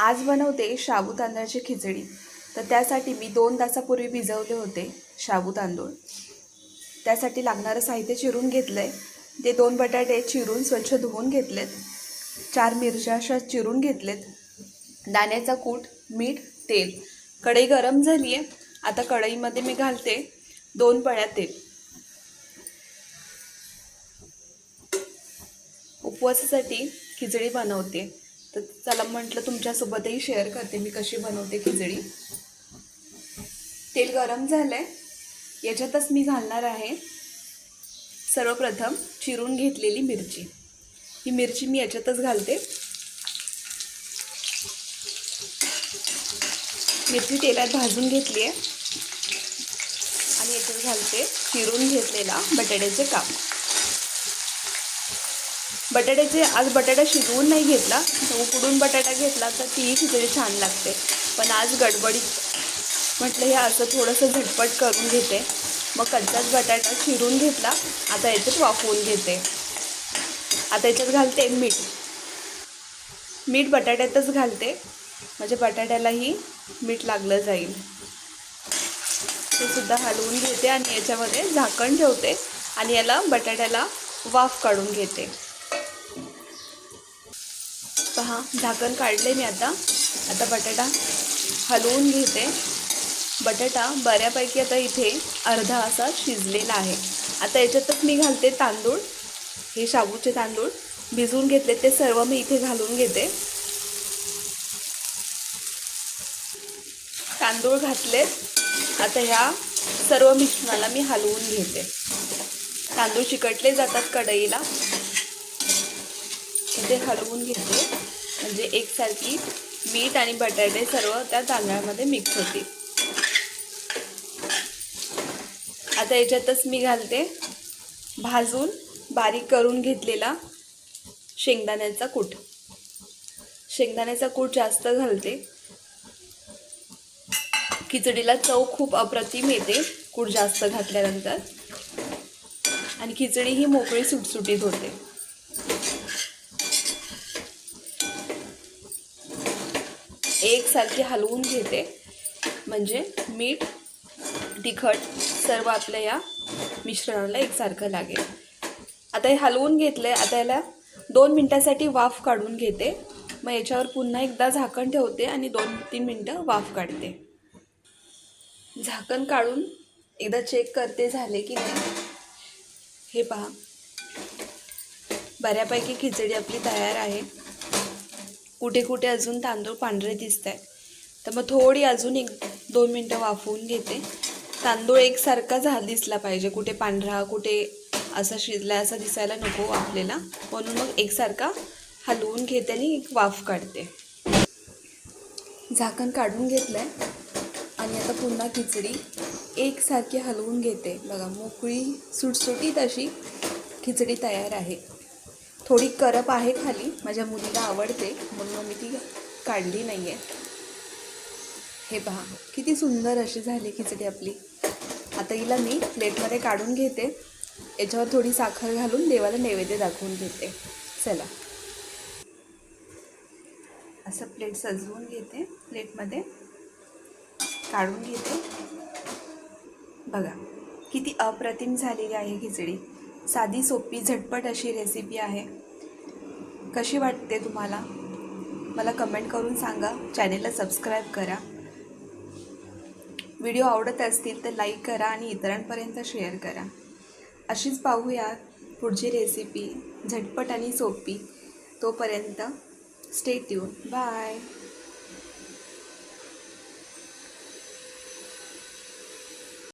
आज बनवते शाबू तांदळाची खिचडी. तर त्यासाठी मी दोन तासापूर्वी भिजवले होते शाबू तांदूळ. त्यासाठी लागणारं साहित्य चिरून घेतलं आहे ते दोन बटाटे चिरून स्वच्छ धुवून घेतलेत. चार मिरच्या अशा चिरून घेतलेत. दाण्याचा कूट मीठ तेल. कढई गरम झाली आहे आता कढईमध्ये मी घालते दोन पळ्या तेल. उपवासासाठी खिचडी बनवते. तर चला म्हटलं तुमच्यासोबतही शेअर करते मी कशी बनवते खिचडी. तेल गरम झालं आहे याच्यातच मी घालणार आहे सर्वप्रथम चिरून घेतलेली मिरची. ही मिरची मी याच्यातच घालते. मिरची तेलात भाजून घेतली आहे आणि याच्यात घालते चिरून घेतलेला बटाट्याचे काप. बटाट्याचे आज बटाटा शिजवून नाही घेतला उकडून बटाटा घेतला तर तीही खिचडी छान लागते. पण आज गडबडीत म्हटलं हे असं थोडंसं झटपट करून घेते. मग कच्चाच बटाटा चिरून घेतला आता याच्यात वाफवून घेते. आता याच्यात घालते मीठ. मीठ बटाट्यातच घालते. म्हणजे बटाट्यालाही मीठ लागलं जाईल. ते सुद्धा हलवून घेते आणि याच्यामध्ये झाकण ठेवते आणि याला बटाट्याला वाफ काढून घेते. पहा झाकण काढले मी आता. आता बटाटा हलवून घेते. बटाटा बऱ्यापैकी आता इथे अर्धा असा शिजलेला आहे. आता याच्यातच मी घालते तांदूळ. हे शाबूचे तांदूळ. भिजवून घेतले ते सर्व मी इथे घालून घेते. तांदूळ घातलेत. आता ह्या सर्व मिश्रणाला मी हलवून घेते. तांदूळ चिकटले जातात कढईला. ते हलवून घेते. म्हणजे एकसारखी मीठ आणि बटाटे सर्व त्या तांदळामध्ये मिक्स होतील. आता याच्यातच मी घालते भाजून बारीक करून घेतलेला शेंगदाण्याचा कूट. शेंगदाण्याचा कूट जास्त घालते. खिचडीला चव खूप अप्रतिम येते कूट जास्त घातल्यानंतर. आणि खिचडी ही मोकळी सुटसुटीत होते. एकसारखी हलवून घेते. म्हणजे मीठ तिखट सर्व आपल्या या मिश्रणाला एकसारखं लागेल. आता हे हलवून घेतलं आहे आता याला दोन मिनटासाठी वाफ काढून घेते. मग याच्यावर पुन्हा एकदा झाकण ठेवते आणि दोन तीन मिनटं वाफ काढते. झाकण काढून एकदा चेक करते झाले की नाही. हे पहा. बऱ्यापैकी खिचडी आपली तयार आहे. कुठे कुठे अजून तांदूळ पांढरे दिसत आहे तर मग थोडी अजून एक दोन मिनटं वाफवून घेते. तांदूळ एकसारखा झा दिसला पाहिजे. कुठे पांढरा कुठे असा शिजला असा दिसायला नको वाफलेला. म्हणून मग एकसारखा हलवून घेते आणि एक वाफ काढते. झाकण काढून घेतलं आहे आणि आता पुन्हा खिचडी एकसारखी हलवून घेते. बघा मोकळी सुटसुटीत अशी खिचडी तयार आहे. थोडी करप आहे खाली. माझ्या मुलीला आवडते. म्हणून मी ती काढली नाही आहे हे पहा. किती सुंदर अशी झाली खिचडी आपली. आता हिला मी प्लेटमध्ये काढून घेते. याच्यावर थोडी साखर घालून देवाला नैवेद्य दाखवून घेते चला. असं प्लेट सजवून घेते. प्लेटमध्ये काढून घेते. बघा. किती अप्रतिम झालेली आहे खिचडी. साधी सोपी झटपट अशी रेसिपी आहे. कशी वाटते तुम्हाला? मला कमेंट करून सांगा. चॅनेलला सबस्क्राईब करा. व्हिडिओ आवडत असतील तर लाईक करा आणि इतरांपर्यंत शेअर करा. अशीच पाहूया पुढची रेसिपी झटपट आणि सोपी. तोपर्यंत स्टे ट्यून बाय